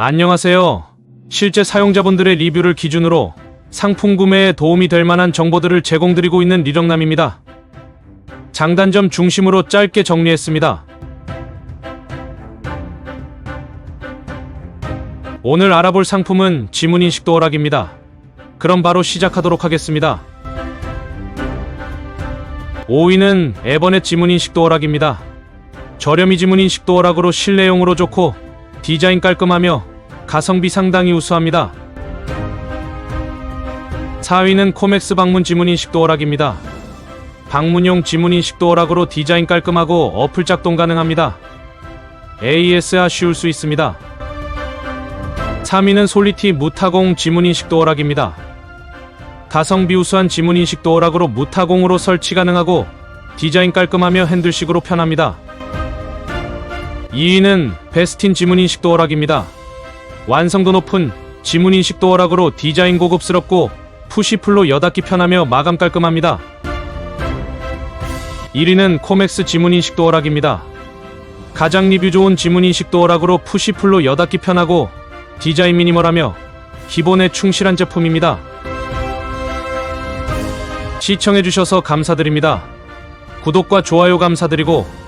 안녕하세요. 실제 사용자분들의 리뷰를 기준으로 상품 구매에 도움이 될 만한 정보들을 제공드리고 있는 리령남입니다. 장단점 중심으로 짧게 정리했습니다. 오늘 알아볼 상품은 지문인식 도어락입니다. 그럼 바로 시작하도록 하겠습니다. 5위는 에버넷 지문인식 도어락입니다. 저렴이 지문인식 도어락으로 실내용으로 좋고 디자인 깔끔하며 가성비 상당히 우수합니다. 4위는 코맥스 방문 지문 인식 도어락입니다. 방문용 지문 인식 도어락으로 디자인 깔끔하고 어플 작동 가능합니다. AS가 쉬울 수 있습니다. 3위는 솔리티 무타공 지문 인식 도어락입니다. 가성비 우수한 지문 인식 도어락으로 무타공으로 설치 가능하고 디자인 깔끔하며 핸들식으로 편합니다. 2위는 베스틴 지문인식 도어락입니다. 완성도 높은 지문인식 도어락으로 디자인 고급스럽고 푸시풀로 여닫기 편하며 마감 깔끔합니다. 1위는 코맥스 지문인식 도어락입니다. 가장 리뷰 좋은 지문인식 도어락으로 푸시풀로 여닫기 편하고 디자인 미니멀하며 기본에 충실한 제품입니다. 시청해주셔서 감사드립니다. 구독과 좋아요 감사드리고